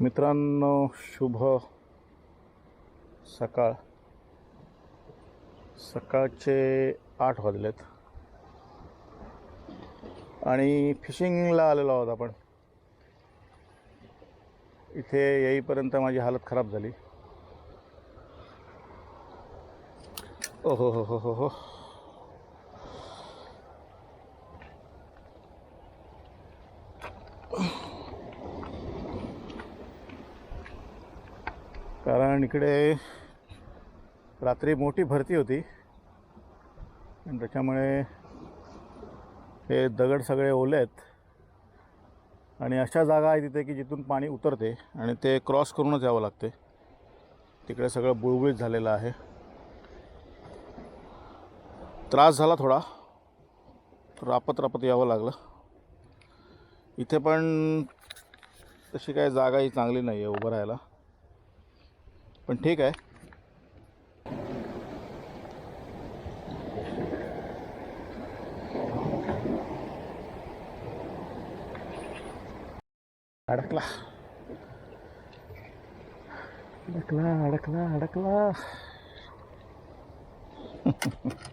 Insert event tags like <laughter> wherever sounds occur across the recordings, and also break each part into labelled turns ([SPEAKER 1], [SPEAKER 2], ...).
[SPEAKER 1] मित्रांनो शुभ सकाळ. सकाळचे आठ वाजलेत. आणि फिशिंगला आलेलो आहोत आपण. इथे येईपर्यंत माझी हालत खराब झाली. ओ हो हो हो हो, हो. कारण इकडे रात्री मोठी भरती होती. आणि त्याच्यामुळे हे दगड सगळे ओले आहेत. आणि अशा जागा आहे तिथे की जिथून पाणी उतरते आणि ते क्रॉस करूनच यावं लागते. तिकडे सगळं बुळबुळीत झालेलं आहे. त्रास झाला थोडा. रापत रापत यावं लागलं. इथे पण तशी काय जागा ही चांगली नाही आहे उभं राहायला. पण ठीक आहे. अडकला. अडकला अडकला अडकला. <laughs>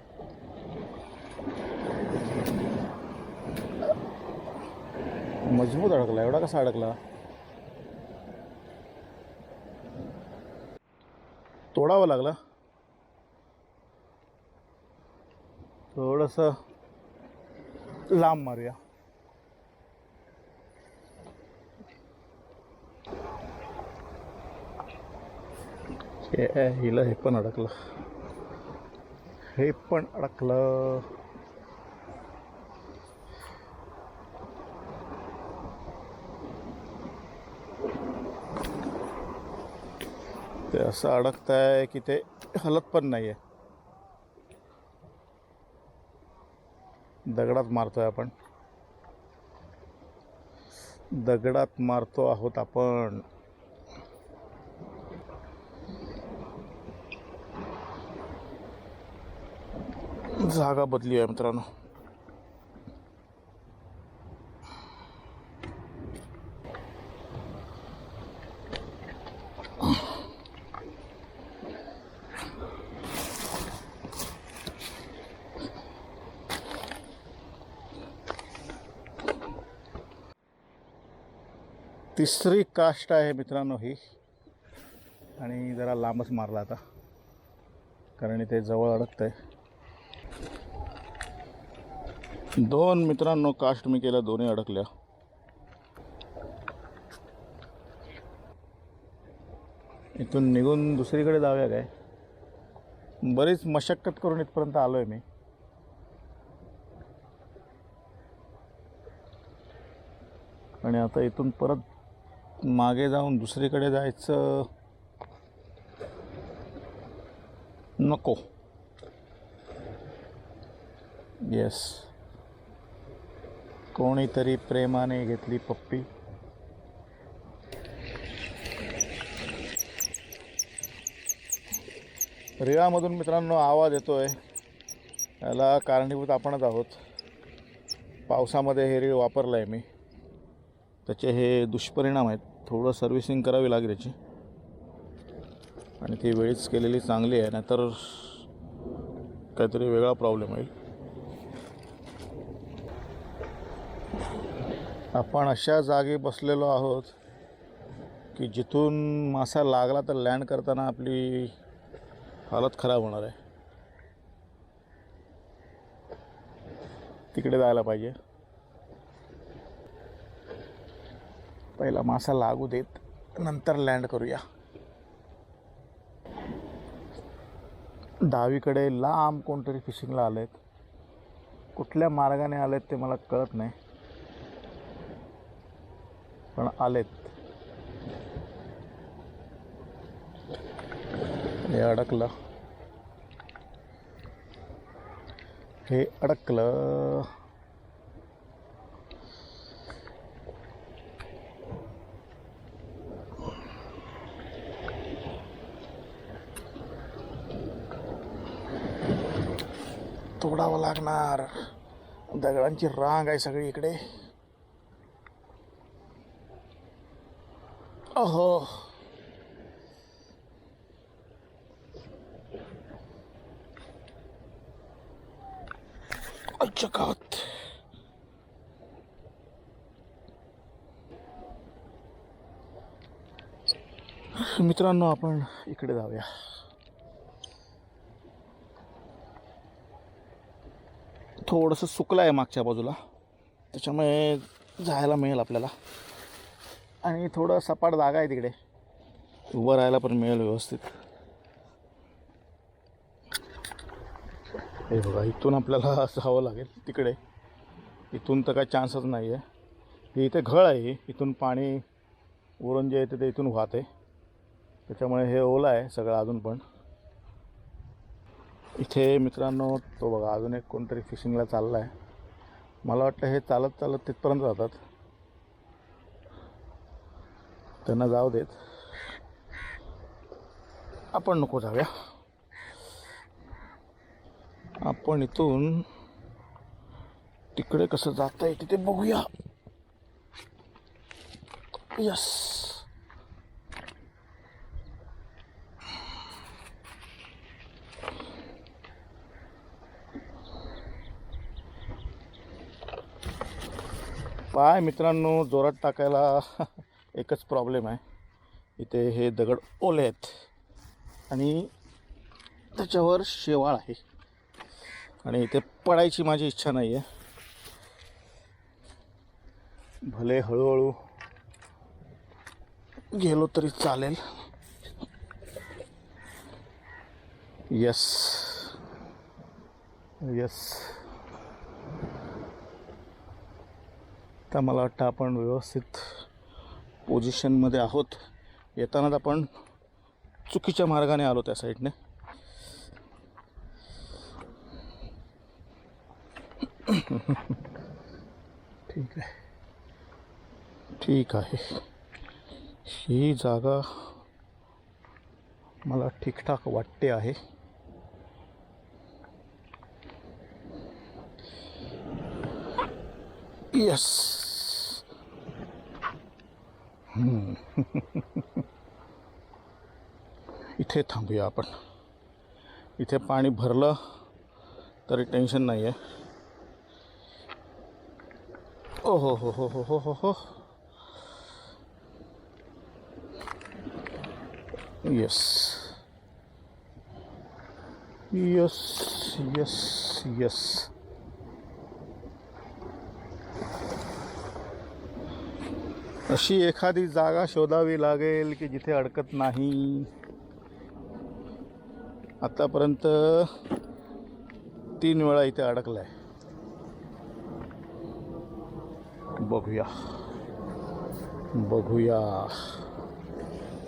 [SPEAKER 1] मजबूत अडकला एवढा कसा अडकला? सोडावा लागलं. थोडंसं लांब मारूया. हिला हे पण अडकलं. हे पण अडकलं. ते असं अडकत आहे की ते हलत पण नाही आहे दगडात मारतो आहे आपण. दगडात मारतो आहोत आपण. जागा बदली आहे मित्रांनो. तिसरी कास्ट आहे मित्रांनो ही. आणि जरा लांबच मारला आता. कारण इथे जवळ अडकत आहे दोन मित्रांनो कास्ट मी केल्या दोन्ही अडकल्या. इथून निघून दुसरीकडे जाऊया काय? बरीच मशक्कत करून इथपर्यंत आलो आहे मी. आणि आता इथून परत मागे जाऊन दुसरीकडे जायचं नको. येस कोणीतरी प्रेमाने घेतली पप्पी. रिळामधून मित्रांनो आवाज येतो आहे याला कारणीभूत आपणच आहोत. पावसामध्ये हे रीळ वापरलं आहे मी. त्याचे हे दुष्परिणाम आहेत. थोडं सर्व्हिसिंग करावी लागेल याची. आणि ती वेळीच केलेली चांगली आहे नाहीतर काहीतरी वेगळा प्रॉब्लेम होईल. आपण अशा जागी बसलेलो आहोत की जिथून मासा लागला तर लँड करताना आपली हालत खराब होणार आहे. तिकडे जायला पाहिजे. पहिला मासा लागू देत नंतर लँड करूया. डावीकडे लांब कोणतरी फिशिंगला आलेत. कुठल्या मार्गाने आलेत ते मला कळत नाही. पण आलेत. हे अडकलं. हे अडकलं. तोडावं लागणार. दगडांची रांग आहे सगळी इकडे अहो. अच्छा गावात मित्रांनो आपण इकडे जाऊया. थोडंसं सुकलं आहे मागच्या बाजूला. त्याच्यामुळे जायला मिळेल आपल्याला. आणि थोडं सपाट जागा आहे तिकडे. उभं राहायला पण मिळेल व्यवस्थित. हे बघा इथून आपल्याला <laughs> जावं लागेल तिकडे. इथून तर काय चान्सच नाही आहे. हे इथे घळ आहे. इथून पाणी उरून जे येते ते इथून वाहते. त्याच्यामुळे हे ओलं आहे सगळं अजून पण. इथे मित्रांनो तो बघा अजून एक कोणतरी फिशिंगला चालला आहे मला वाटतं हे चालत चालत तिथपर्यंत जातात. त्यांना जाऊ देत. आपण नको जाऊया. आपण इथून तिकडे कसं जाता येते ते बघूया. यस पाय मित्रांनो जोरात टाकायला <laughs> एकच प्रॉब्लेम आहे. इथे हे दगड ओले आहेत. आणि त्याच्यावर शेवाळ आहे. आणि इथे पडायची माझी इच्छा नाही आहे भले हळूहळू गेलो तरी चालेल. यस यस आता मला वाटतं आपण व्यवस्थित पोझिशनमध्ये आहोत. येतानाच आपण चुकीच्या मार्गाने आलो त्या साईडने ठीक आहे. ठीक आहे. ही जागा मला ठीकठाक वाटते आहे. यस <laughs> इथे थांबूया आपण. इथे पाणी भरलं तरी टेन्शन नाही आहे ओ, हो हो हो हो हो हो हो. येस येस येस येस अशी एखादी जागा शोधावी लागेल की जिथे अडकत नाही. आतापर्यंत तीन वेळा इथे अडकलाय. बघूया. बघूया.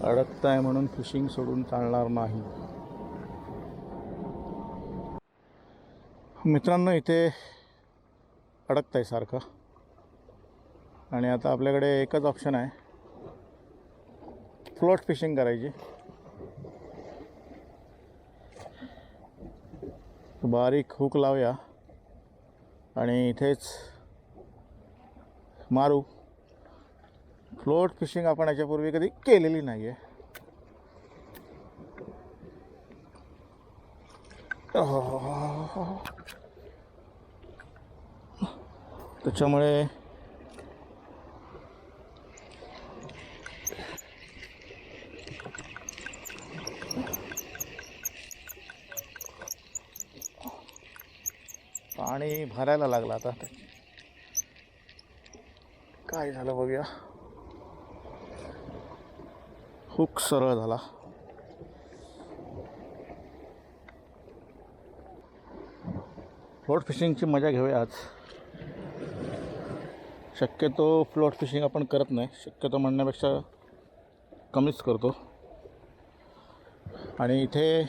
[SPEAKER 1] अडकताय म्हणून फिशिंग सोडून चालणार नाही. मित्रांनो इथे अडकताय सारखं. आणि आता आपल्याकडे एकच ऑप्शन आहे. फ्लोट फिशिंग करायची. बारीक हुक लावूया. आणि इथेच मारू. फ्लोट फिशिंग आपण याच्यापूर्वी कधी केलेली नाही आहे त्याच्यामुळे पाणी भरायला लागलं आता. काय झालं बघूया. हुक सरळ झाला. फ्लोट फिशिंगची मजा घेऊया आज. शक्यतो फ्लोट फिशिंग आपण करत नाही. शक्यतो म्हणण्यापेक्षा कमीच करतो. आणि इथे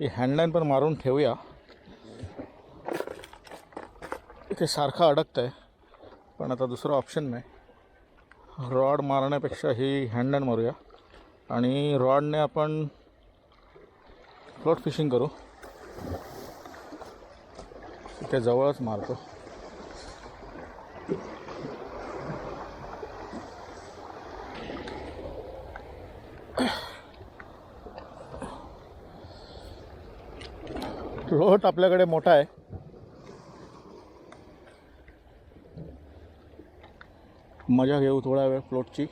[SPEAKER 1] ही हँडलाईन पण मारून ठेवूया. इथे सारखा अडकतं आहे पण आता दुसरा ऑप्शन नाही रॉड मारण्यापेक्षा ही हँडन मारूया आणि रॉडने आपण फ्लोट फिशिंग करू। इथे जवळच मारतो। <clears throat> फ्लोट आपल्याकडे मोठा आहे। मजा घेऊ थोडा वेळ फ्लोटची.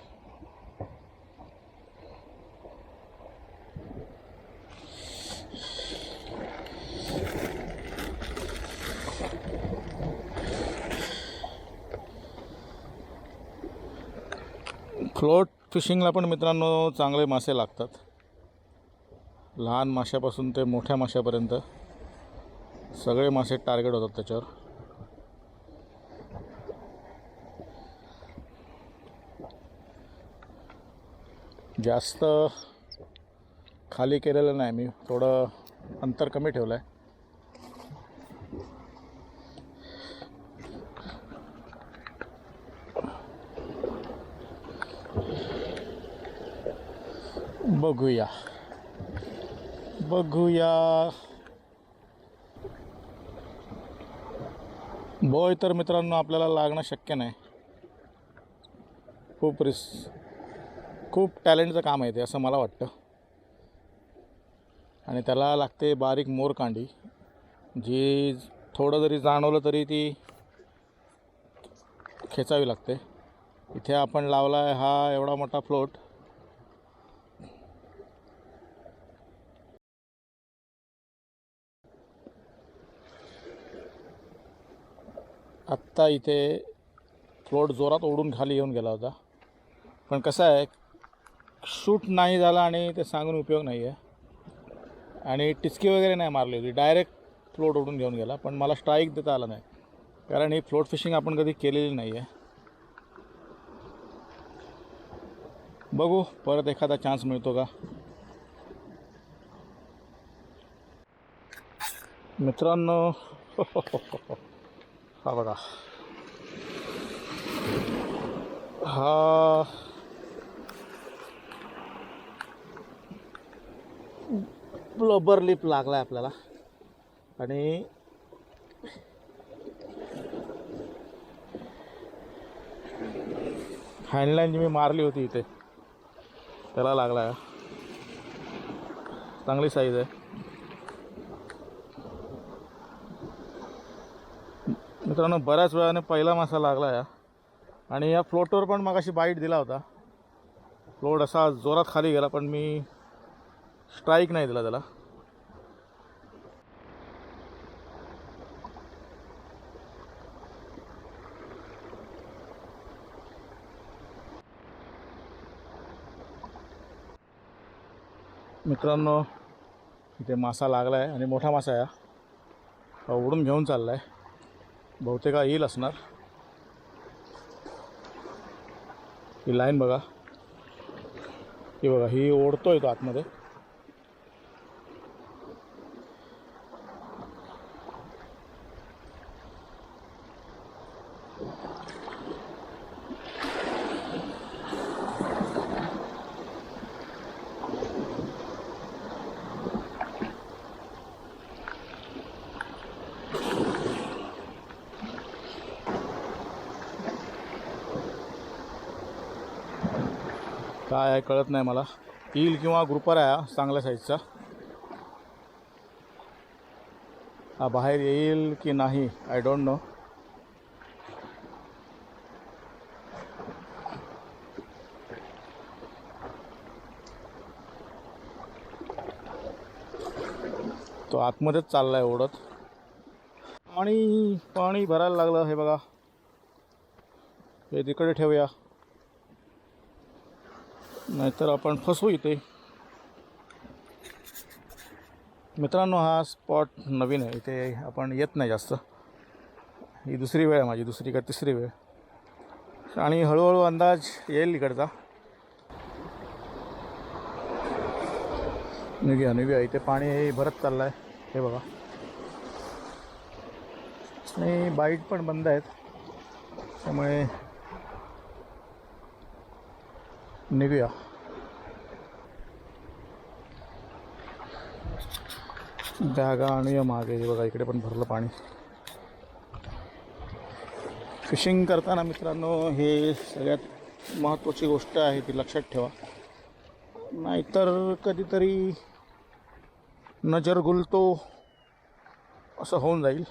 [SPEAKER 1] फ्लोट फिशिंगला पण मित्रांनो चांगले मासे लागतात. लहान माशापासून ते मोठ्या माशापर्यंत सगळे मासे टार्गेट होतात त्याच्यावर. जास्त खाली केलेलं नाही मी थोडं अंतर कमी ठेवलं आहे बघूया. बघूया. बॉय तर मित्रांनो आपल्याला लागणं शक्य नाही. खूप रिस खूप टॅलेंटचं काम आहे ते असं मला वाटतं. आणि त्याला लागते बारीक मोरकांडी जी थोडं जरी जाणवलं तरी ती खेचावी लागते. इथे आपण लावला आहे हा एवढा मोठा फ्लोट. आत्ता इथे फ्लोट जोरात ओढून खाली येऊन गेला होता. पण कसं आहे शूट नाही झाला आणि ते सांगून उपयोग नाही आहे. आणि टिचकी वगैरे नाही मारली होती. डायरेक्ट फ्लोट ओढून घेऊन गेला. पण मला स्ट्राईक देता आला नाही. कारण ही फ्लोट फिशिंग आपण कधी केलेली नाही आहे. बघू परत एखादा चान्स मिळतो का? मित्रांनो <laughs> हा बघा. हा ब्लबर लिप लागला आहे आपल्याला. आणि हँडलाईन जी मी मारली होती इथे त्याला लागला आहे चांगली साईज आहे. मित्रांनो बऱ्याच वेळाने पहिला मासा लागला या आणि या फ्लोटवर पण मग अशी बाईट दिला होता. फ्लोट असा जोरात खाली गेला पण मी स्ट्राईक नाही दिला त्याला. मित्रांनो इथे मासा लागला आहे आणि मोठा मासा आहे हा. उडून घेऊन चालला आहे बहुतेक हा येईल असणार. ही लाईन बघा. ही बघा ही ओढतोय तो आतमध्ये. काय आहे कळत नाही मला. येईल किंवा ग्रुपर आहे हा चांगल्या साईजचा हा बाहेर येईल की नाही आय डोंट नो तो आतमध्येच चालला आहे ओढत. पाणी पाणी भरायला लागलं हे बघा. हे तिकडे ठेवूया. नाहीतर आपण फसू इथे. मित्रांनो हा स्पॉट नवीन आहे. इथे आपण येत नाही जास्त. ही दुसरी वेळ आहे माझी दुसरी का तिसरी वेळ. आणि हळूहळू अंदाज येईल इकडचा. निघूया निघूया. इथे पाणी हे भरत चाललं आहे हे बघा. आणि बाईट पण बंद आहेत. त्यामुळे निघूया. बॅगा आणूया मागे. बघा इकडे पण भरलं पाणी. फिशिंग करताना मित्रांनो हे सगळ्यात महत्त्वाची गोष्ट आहे ती लक्षात ठेवा. नाहीतर कधीतरी नजर गुलतो असं होऊन जाईल.